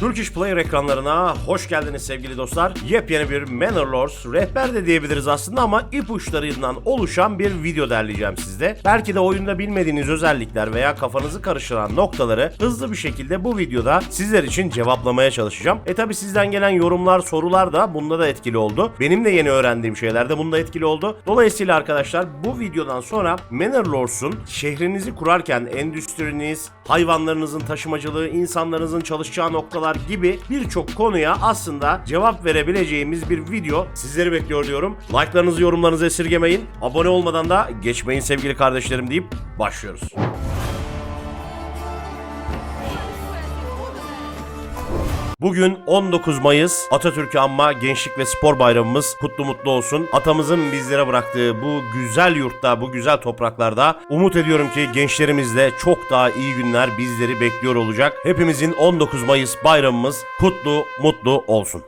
Turkish Player ekranlarına hoş geldiniz sevgili dostlar. Yepyeni bir Manor Lords, rehber de diyebiliriz aslında ama ipuçlarından oluşan bir video derleyeceğim sizde. Belki de oyunda bilmediğiniz özellikler veya kafanızı karıştıran noktaları hızlı bir şekilde bu videoda sizler için cevaplamaya çalışacağım. E tabi sizden gelen yorumlar, sorular da bunda da etkili oldu. Benim de yeni öğrendiğim şeyler de bunda etkili oldu. Dolayısıyla arkadaşlar bu videodan sonra Manor Lords'un şehrinizi kurarken endüstriniz, hayvanlarınızın taşımacılığı, insanlarınızın çalışacağı noktalar gibi birçok konuya aslında cevap verebileceğimiz bir video sizleri bekliyor diyorum. Like'larınızı, yorumlarınızı esirgemeyin. Abone olmadan da geçmeyin sevgili kardeşlerim deyip başlıyoruz. Bugün 19 Mayıs Atatürk'ü anma Gençlik ve Spor Bayramımız kutlu mutlu olsun. Atamızın bizlere bıraktığı bu güzel yurtta, bu güzel topraklarda umut ediyorum ki gençlerimizle çok daha iyi günler bizleri bekliyor olacak. Hepimizin 19 Mayıs bayramımız kutlu mutlu olsun.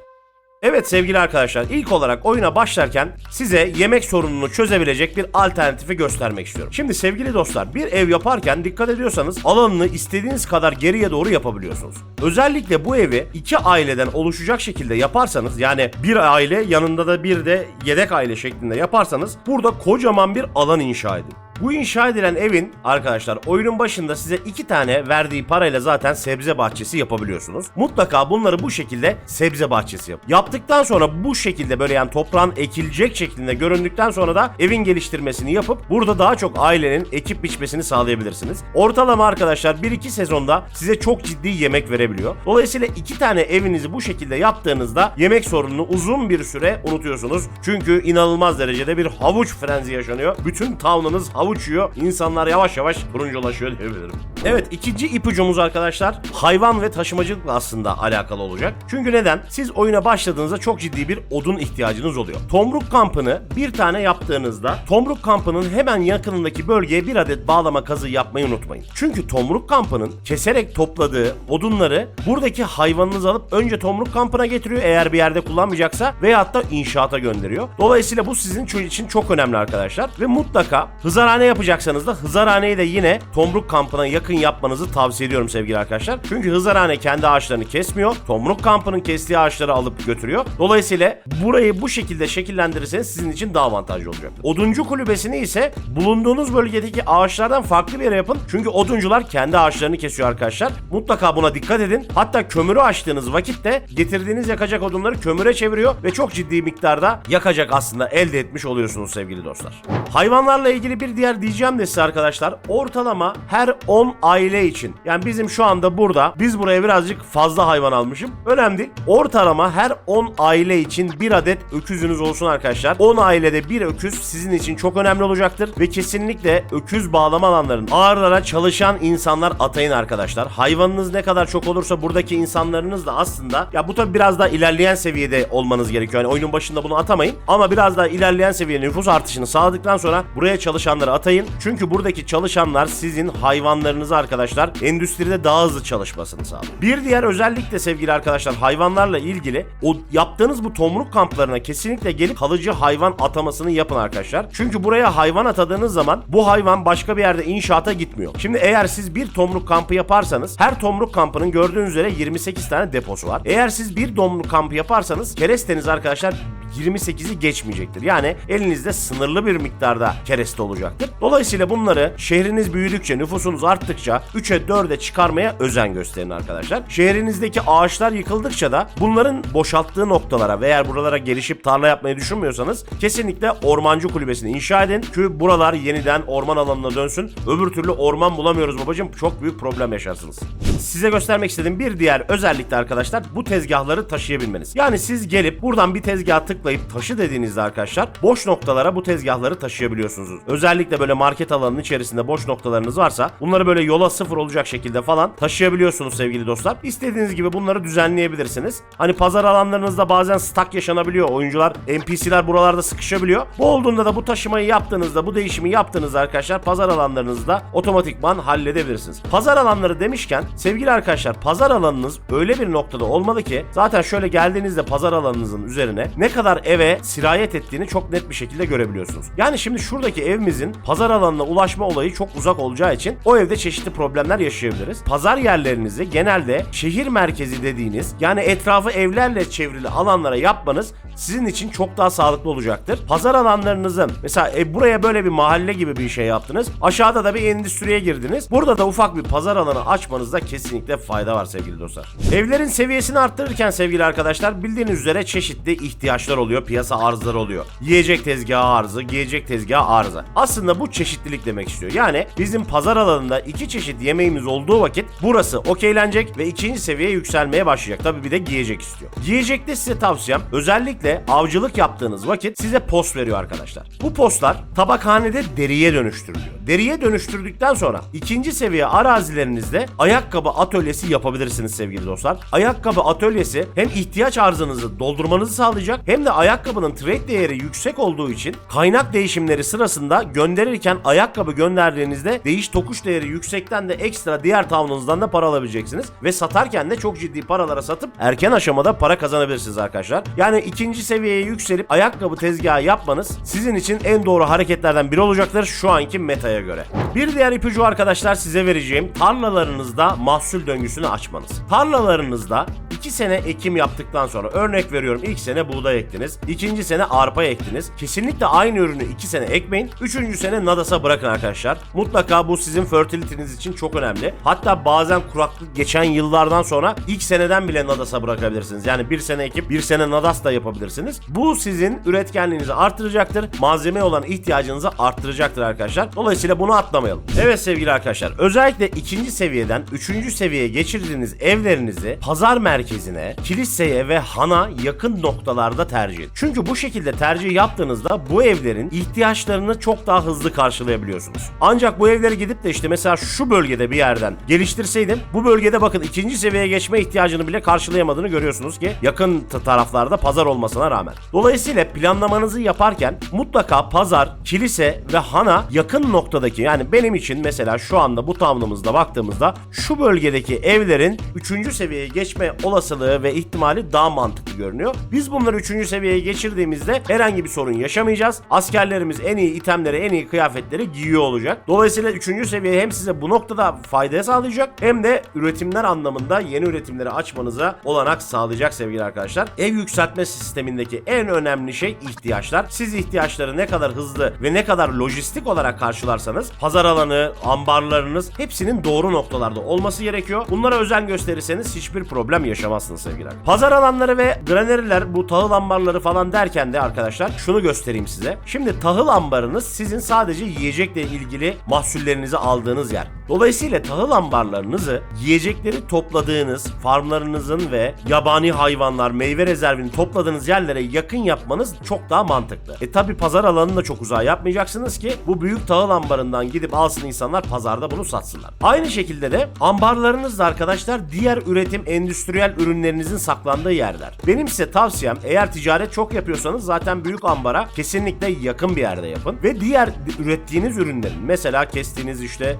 Evet sevgili arkadaşlar ilk olarak oyuna başlarken size yemek sorununu çözebilecek bir alternatifi göstermek istiyorum. Şimdi sevgili dostlar bir ev yaparken dikkat ediyorsanız alanını istediğiniz kadar geriye doğru yapabiliyorsunuz. Özellikle bu evi iki aileden oluşacak şekilde yaparsanız yani bir aile yanında da bir de yedek aile şeklinde yaparsanız burada kocaman bir alan inşa edin. Bu inşa edilen evin arkadaşlar oyunun başında size iki tane verdiği parayla zaten sebze bahçesi yapabiliyorsunuz. Mutlaka bunları bu şekilde sebze bahçesi yap. Yaptıktan sonra bu şekilde böyle yani toprağın ekilecek şeklinde göründükten sonra da evin geliştirmesini yapıp burada daha çok ailenin ekip biçmesini sağlayabilirsiniz. Ortalama arkadaşlar 1-2 sezonda size çok ciddi yemek verebiliyor. Dolayısıyla iki tane evinizi bu şekilde yaptığınızda yemek sorununu uzun bir süre unutuyorsunuz. Çünkü inanılmaz derecede bir havuç frenzi yaşanıyor. Bütün town'unuz havuç yiyor. İnsanlar yavaş yavaş turunculaşıyor diyebilirim. Evet ikinci ipucumuz arkadaşlar hayvan ve taşımacılıkla aslında alakalı olacak. Çünkü neden? Siz oyuna başladığınızda çok ciddi bir odun ihtiyacınız oluyor. Tomruk kampını bir tane yaptığınızda Tomruk kampının hemen yakınındaki bölgeye bir adet bağlama kazı yapmayı unutmayın. Çünkü Tomruk kampının keserek topladığı odunları buradaki hayvanınız alıp önce Tomruk kampına getiriyor eğer bir yerde kullanmayacaksa veyahut da inşaata gönderiyor. Dolayısıyla bu sizin için çok önemli arkadaşlar ve mutlaka hızarhane yapacaksanız da hızarhaneyi de yine Tomruk kampına yakın yapmanızı tavsiye ediyorum sevgili arkadaşlar. Çünkü hızarhane kendi ağaçlarını kesmiyor. Tomruk kampının kestiği ağaçları alıp götürüyor. Dolayısıyla burayı bu şekilde şekillendirirseniz sizin için daha avantajlı olacak. Oduncu kulübesini ise bulunduğunuz bölgedeki ağaçlardan farklı bir yere yapın. Çünkü oduncular kendi ağaçlarını kesiyor arkadaşlar. Mutlaka buna dikkat edin. Hatta kömürü açtığınız vakitte getirdiğiniz yakacak odunları kömüre çeviriyor ve çok ciddi miktarda yakacak aslında elde etmiş oluyorsunuz sevgili dostlar. Hayvanlarla ilgili bir diğer diyeceğim de size arkadaşlar ortalama her 10 aile için yani bizim şu anda burada biz buraya birazcık fazla hayvan almışım. Önemli değil. Ortalama her 10 aile için bir adet öküzünüz olsun arkadaşlar. 10 ailede bir öküz sizin için çok önemli olacaktır ve kesinlikle öküz bağlama alanların ağırlara çalışan insanlar atayın arkadaşlar. Hayvanınız ne kadar çok olursa buradaki insanlarınız da aslında ya bu tabi biraz daha ilerleyen seviyede olmanız gerekiyor. Yani oyunun başında bunu atamayın ama biraz daha ilerleyen seviyede nüfus artışını sağladıktan sonra buraya çalışanları atayın. Çünkü buradaki çalışanlar sizin hayvanlarınızı arkadaşlar endüstride daha hızlı çalışmasını sağlıyor. Bir diğer özellik de sevgili arkadaşlar hayvanlarla ilgili o yaptığınız bu tomruk kamplarına kesinlikle gelip kalıcı hayvan atamasını yapın arkadaşlar. Çünkü buraya hayvan atadığınız zaman bu hayvan başka bir yerde inşaata gitmiyor. Şimdi eğer siz bir tomruk kampı yaparsanız her tomruk kampının gördüğünüz üzere 28 tane deposu var. Eğer siz bir tomruk kampı yaparsanız keresteniz arkadaşlar 28'i geçmeyecektir. Yani elinizde sınırlı bir miktarda kereste olacaktır. Dolayısıyla bunları şehriniz büyüdükçe, nüfusunuz arttıkça 3'e 4'e çıkarmaya özen gösterin arkadaşlar. Şehrinizdeki ağaçlar yıkıldıkça da bunların boşalttığı noktalara ve eğer buralara gelişip tarla yapmayı düşünmüyorsanız kesinlikle ormancı kulübesini inşa edin ki buralar yeniden orman alanına dönsün. Öbür türlü orman bulamıyoruz babacım. Çok büyük problem yaşarsınız. Size göstermek istediğim bir diğer özellik de arkadaşlar bu tezgahları taşıyabilmeniz. Yani siz gelip buradan bir tezgah tıklayıp taşı dediğinizde arkadaşlar boş noktalara bu tezgahları taşıyabiliyorsunuz. Özellikle böyle market alanının içerisinde boş noktalarınız varsa bunları böyle yola sıfır olacak şekilde falan taşıyabiliyorsunuz sevgili dostlar. İstediğiniz gibi bunları düzenleyebilirsiniz. Hani pazar alanlarınızda bazen stak yaşanabiliyor. Oyuncular, NPC'ler buralarda sıkışabiliyor. Bu olduğunda da bu taşımayı yaptığınızda, bu değişimi yaptığınızda arkadaşlar pazar alanlarınızda otomatikman halledebilirsiniz. Pazar alanları demişken sevgili arkadaşlar pazar alanınız öyle bir noktada olmalı ki zaten şöyle geldiğinizde pazar alanınızın üzerine ne kadar kadar eve sirayet ettiğini çok net bir şekilde görebiliyorsunuz. Yani şimdi şuradaki evimizin pazar alanına ulaşma olayı çok uzak olacağı için o evde çeşitli problemler yaşayabiliriz. Pazar yerlerinizi genelde şehir merkezi dediğiniz yani etrafı evlerle çevrili alanlara yapmanız sizin için çok daha sağlıklı olacaktır. Pazar alanlarınızın mesela e, buraya böyle bir mahalle gibi bir şey yaptınız. Aşağıda da bir endüstriye girdiniz. Burada da ufak bir pazar alanı açmanızda kesinlikle fayda var sevgili dostlar. Evlerin seviyesini arttırırken sevgili arkadaşlar bildiğiniz üzere çeşitli ihtiyaçlar oluyor. Piyasa arzları oluyor. Yiyecek tezgahı arzı, giyecek tezgahı arzı. Aslında bu çeşitlilik demek istiyor. Yani bizim pazar alanında iki çeşit yemeğimiz olduğu vakit burası okeylenecek ve ikinci seviyeye yükselmeye başlayacak. Tabii bir de giyecek istiyor. Giyecekte size tavsiyem özellikle avcılık yaptığınız vakit size post veriyor arkadaşlar. Bu postlar tabakhanede deriye dönüştürülüyor. Deriye dönüştürdükten sonra ikinci seviye arazilerinizde ayakkabı atölyesi yapabilirsiniz sevgili dostlar. Ayakkabı atölyesi hem ihtiyaç arzınızı doldurmanızı sağlayacak hem de ayakkabının trade değeri yüksek olduğu için kaynak değişimleri sırasında gönderirken ayakkabı gönderdiğinizde değiş tokuş değeri yüksekten de ekstra diğer tavanınızdan da para alabileceksiniz ve satarken de çok ciddi paralara satıp erken aşamada para kazanabilirsiniz arkadaşlar. Yani ikinci seviyeye yükselip ayakkabı tezgahı yapmanız sizin için en doğru hareketlerden biri olacaktır şu anki metaya göre. Bir diğer ipucu arkadaşlar size vereceğim tarlalarınızda mahsul döngüsünü açmanız. Tarlalarınızda 2 sene ekim yaptıktan sonra örnek veriyorum ilk sene buğday ektiniz, ikinci sene arpa ektiniz. Kesinlikle aynı ürünü 2 sene ekmeyin. Üçüncü sene nadasa bırakın arkadaşlar. Mutlaka bu sizin fertility'niz için çok önemli. Hatta bazen kuraklık geçen yıllardan sonra ilk seneden bile nadasa bırakabilirsiniz. Yani bir sene ekip bir sene nadas da yapabilirsiniz. Bu sizin üretkenliğinizi artıracaktır. Malzeme olan ihtiyacınızı arttıracaktır arkadaşlar. Dolayısıyla bunu atlamayalım. Evet sevgili arkadaşlar özellikle ikinci seviyeden üçüncü seviyeye geçirdiğiniz evlerinizi pazar merkezine, kiliseye ve hana yakın noktalarda tercih edin. Çünkü bu şekilde tercih yaptığınızda bu evlerin ihtiyaçlarını çok daha hızlı karşılayabiliyorsunuz. Ancak bu evlere gidip de işte mesela şu bölgede bir yerden geliştirseydin bu bölgede bakın ikinci seviyeye geçme ihtiyacını bile karşılayamadığını görüyorsunuz ki yakın taraflarda pazar olmasına rağmen. Dolayısıyla planlamanızı yaparken mutlaka pazar, kilise ve hana yakın noktadaki yani benim için mesela şu anda bu tavanımızda baktığımızda şu bölgedeki evlerin 3. seviyeye geçme olasılığı ve ihtimali daha mantıklı görünüyor. Biz bunları 3. seviyeye geçirdiğimizde herhangi bir sorun yaşamayacağız. Askerlerimiz en iyi itemleri, en iyi kıyafetleri giyiyor olacak. Dolayısıyla 3. seviye hem size bu noktada fayda sağlayacak hem de üretimler anlamında yeni üretimleri açmanıza olanak sağlayacak sevgili arkadaşlar. Ev yükseltme sistemindeki en önemli şey ihtiyaçlar. Siz ihtiyaçları ne kadar hızlı ve ne kadar lojistik olarak karşılarsanız pazar alanı, ambarlarınız hepsinin doğru noktalarda olması gerekiyor. Bunlara özen gösterirseniz hiçbir problem yaşamazsınız sevgili arkadaşlar. Pazar alanları ve graneriler bu tahıl ambarları falan derken de arkadaşlar şunu göstereyim size. Şimdi tahıl ambarınız sizin sadece yiyecekle ilgili mahsullerinizi aldığınız yer. Dolayısıyla tahıl ambarlarınızı yiyecekleri topladığınız farmlarınızın ve yabani hayvanlar, meyve rezervini topladığınız yerlere yakın yapmanız çok daha mantıklı. E tabi pazar alanını da çok uzağa yapmayacaksınız ki bu büyük tahıl ambarından gidip alsın insanlar pazarda bunu satsınlar. Aynı şekilde de ambarlarınız da arkadaşlar diğer üretim endüstriyel ürünlerinizin saklandığı yerler. Benim size tavsiyem eğer ticaret çok yapıyorsanız zaten büyük ambara kesinlikle yakın bir yerde yapın ve diğer ürettiğiniz ürünlerin mesela kestiğiniz işte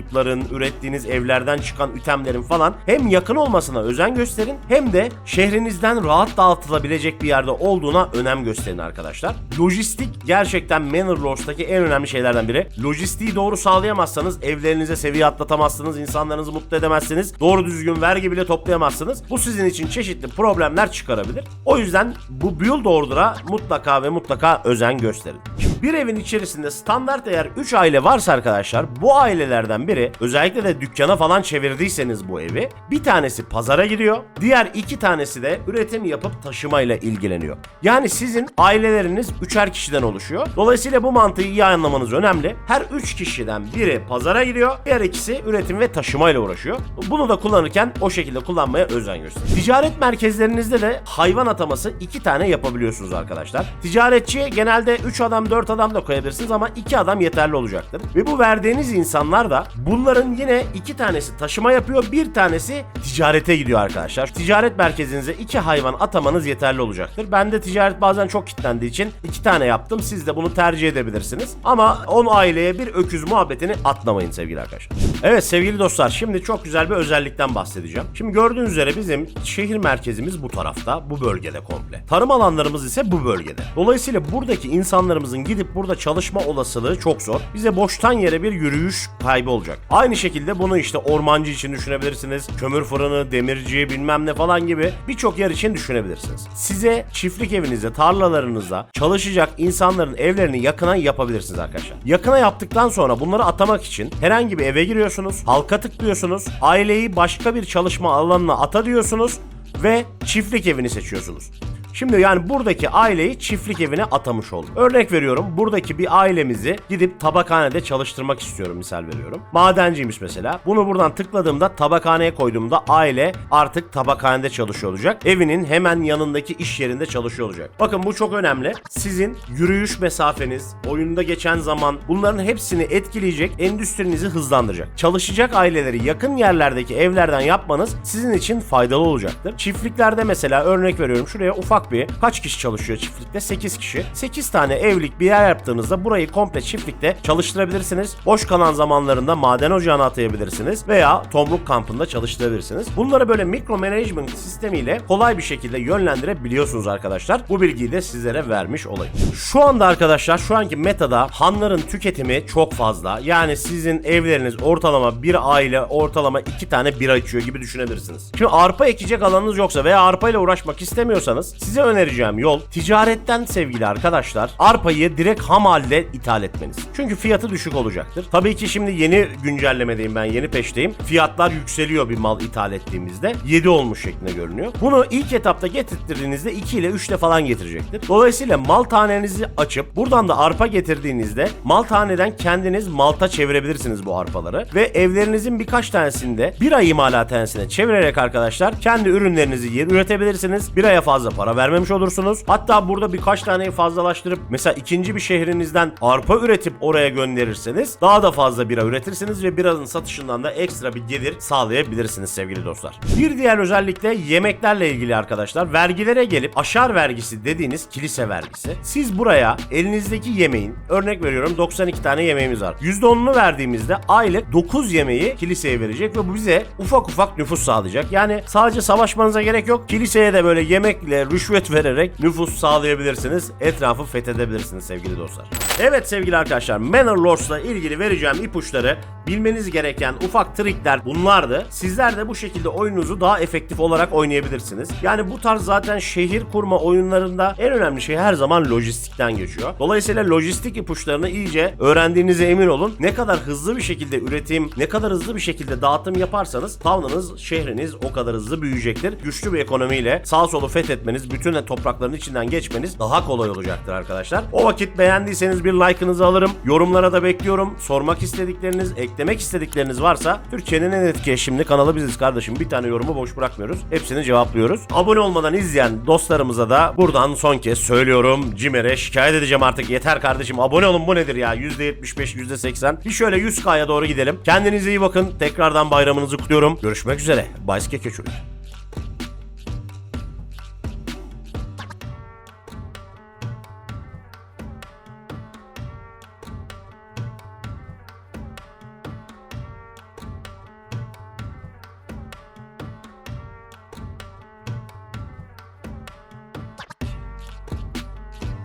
firewoodların, ürettiğiniz evlerden çıkan itemlerin falan hem yakın olmasına özen gösterin hem de şehrinizden rahat dağıtılabilecek bir yerde olduğuna önem gösterin arkadaşlar. Lojistik gerçekten Manor Lord'daki en önemli şeylerden biri. Lojistiği doğru sağlayamazsanız evlerinize seviye atlatamazsınız, insanlarınızı mutlu edemezsiniz, doğru düzgün vergi bile toplayamazsınız. Bu sizin için çeşitli problemler çıkarabilir. O yüzden bu build order'a mutlaka ve mutlaka özen gösterin. Bir evin içerisinde standart eğer 3 aile varsa arkadaşlar bu ailelerden biri özellikle de dükkana falan çevirdiyseniz bu evi bir tanesi pazara gidiyor. Diğer iki tanesi de üretim yapıp taşımayla ilgileniyor. Yani sizin aileleriniz üçer kişiden oluşuyor. Dolayısıyla bu mantığı iyi anlamanız önemli. Her 3 kişiden biri pazara gidiyor. Diğer ikisi üretim ve taşımayla uğraşıyor. Bunu da kullanırken o şekilde kullanmaya özen gösterin. Ticaret merkezlerinizde de hayvan ataması iki tane yapabiliyorsunuz arkadaşlar. Ticaretçi genelde 3 adam 4 4 adam da koyabilirsiniz ama 2 adam yeterli olacaktır. Ve bu verdiğiniz insanlar da bunların yine 2 tanesi taşıma yapıyor, bir tanesi ticarete gidiyor arkadaşlar. Ticaret merkezinize 2 hayvan atamanız yeterli olacaktır. Ben de ticaret bazen çok kitlendiği için 2 tane yaptım. Siz de bunu tercih edebilirsiniz. Ama 10 aileye bir öküz muhabbetini atlamayın sevgili arkadaşlar. Evet sevgili dostlar şimdi çok güzel bir özellikten bahsedeceğim. Şimdi gördüğünüz üzere bizim şehir merkezimiz bu tarafta, bu bölgede komple. Tarım alanlarımız ise bu bölgede. Dolayısıyla buradaki insanlarımızın gidip burada çalışma olasılığı çok zor. Bize boştan yere bir yürüyüş kaybı olacak. Aynı şekilde bunu işte ormancı için düşünebilirsiniz. Kömür fırını, demirci bilmem ne falan gibi birçok yer için düşünebilirsiniz. Size çiftlik evinizde, tarlalarınızda çalışacak insanların evlerini yakına yapabilirsiniz arkadaşlar. Yakına yaptıktan sonra bunları atamak için herhangi bir eve giriyorsunuz, halka tıklıyorsunuz, aileyi başka bir çalışma alanına ata diyorsunuz ve çiftlik evini seçiyorsunuz. Şimdi yani buradaki aileyi çiftlik evine atamış olduk. Örnek veriyorum buradaki bir ailemizi gidip tabakhanede çalıştırmak istiyorum misal veriyorum. Madenciymiş mesela. Bunu buradan tıkladığımda tabakhaneye koyduğumda aile artık tabakhanede çalışıyor olacak. Evinin hemen yanındaki iş yerinde çalışıyor olacak. Bakın bu çok önemli. Sizin yürüyüş mesafeniz, oyunda geçen zaman bunların hepsini etkileyecek, endüstrinizi hızlandıracak. Çalışacak aileleri yakın yerlerdeki evlerden yapmanız sizin için faydalı olacaktır. Çiftliklerde mesela örnek veriyorum şuraya ufak bir kaç kişi çalışıyor çiftlikte? 8 kişi. 8 tane evlilik bir yer yaptığınızda burayı komple çiftlikte çalıştırabilirsiniz. Boş kalan zamanlarında maden ocağına atayabilirsiniz veya tomruk kampında çalıştırabilirsiniz. Bunları böyle mikro management sistemiyle kolay bir şekilde yönlendirebiliyorsunuz arkadaşlar. Bu bilgiyi de sizlere vermiş olayım. Şu anda arkadaşlar şu anki metada hanların tüketimi çok fazla. Yani sizin evleriniz ortalama bir aile ortalama iki tane bira içiyor gibi düşünebilirsiniz. Şimdi arpa ekecek alanınız yoksa veya arpa ile uğraşmak istemiyorsanız size önereceğim yol ticaretten sevgili arkadaşlar arpayı direkt ham halde ithal etmeniz. Çünkü fiyatı düşük olacaktır. Tabii ki şimdi yeni güncellemedeyim ben yeni peşteyim. Fiyatlar yükseliyor bir mal ithal ettiğimizde. 7 olmuş şeklinde görünüyor. Bunu ilk etapta getirttiğinizde 2 ile 3 ile falan getirecektir. Dolayısıyla mal tanenizi açıp buradan da arpa getirdiğinizde mal taneden kendiniz malta çevirebilirsiniz bu arpaları. Ve evlerinizin birkaç tanesinde bir ay imalathanesine çevirerek arkadaşlar kendi ürünlerinizi yer üretebilirsiniz. Bir aya fazla para vermemiş olursunuz. Hatta burada birkaç taneyi fazlalaştırıp mesela ikinci bir şehrinizden arpa üretip oraya gönderirseniz daha da fazla bira üretirsiniz ve biranın satışından da ekstra bir gelir sağlayabilirsiniz sevgili dostlar. Bir diğer özellik de yemeklerle ilgili arkadaşlar. Vergilere gelip aşar vergisi dediğiniz kilise vergisi. Siz buraya elinizdeki yemeğin örnek veriyorum 92 tane yemeğimiz var. %10'unu verdiğimizde aylık 9 yemeği kiliseye verecek ve bu bize ufak ufak nüfus sağlayacak. Yani sadece savaşmanıza gerek yok. Kiliseye de böyle yemekle, rüşvet vererek nüfus sağlayabilirsiniz. Etrafı fethedebilirsiniz sevgili dostlar. Evet sevgili arkadaşlar Manor Lords'la ilgili vereceğim ipuçları bilmeniz gereken ufak trikler bunlardı. Sizler de bu şekilde oyununuzu daha efektif olarak oynayabilirsiniz. Yani bu tarz zaten şehir kurma oyunlarında en önemli şey her zaman lojistikten geçiyor. Dolayısıyla lojistik ipuçlarını iyice öğrendiğinize emin olun. Ne kadar hızlı bir şekilde üretim, ne kadar hızlı bir şekilde dağıtım yaparsanız town'ınız, şehriniz o kadar hızlı büyüyecektir. Güçlü bir ekonomiyle sağ solu fethetmeniz, bütün toprakların içinden geçmeniz daha kolay olacaktır arkadaşlar. O vakit beğendiyseniz bir like'ınızı alırım. Yorumlara da bekliyorum. Sormak istedikleriniz, eklemek istedikleriniz varsa Türkiye'nin en etkileşimli kanalı biziz kardeşim. Bir tane yorumu boş bırakmıyoruz. Hepsini cevaplıyoruz. Abone olmadan izleyen dostlarımıza da buradan son kez söylüyorum. Cimer'e şikayet edeceğim artık. Yeter kardeşim. Abone olun bu nedir ya? %75, %80. Bir şöyle 100K'ya doğru gidelim. Kendinize iyi bakın. Tekrardan bayramınızı kutluyorum. Görüşmek üzere. Bayske Keçuri.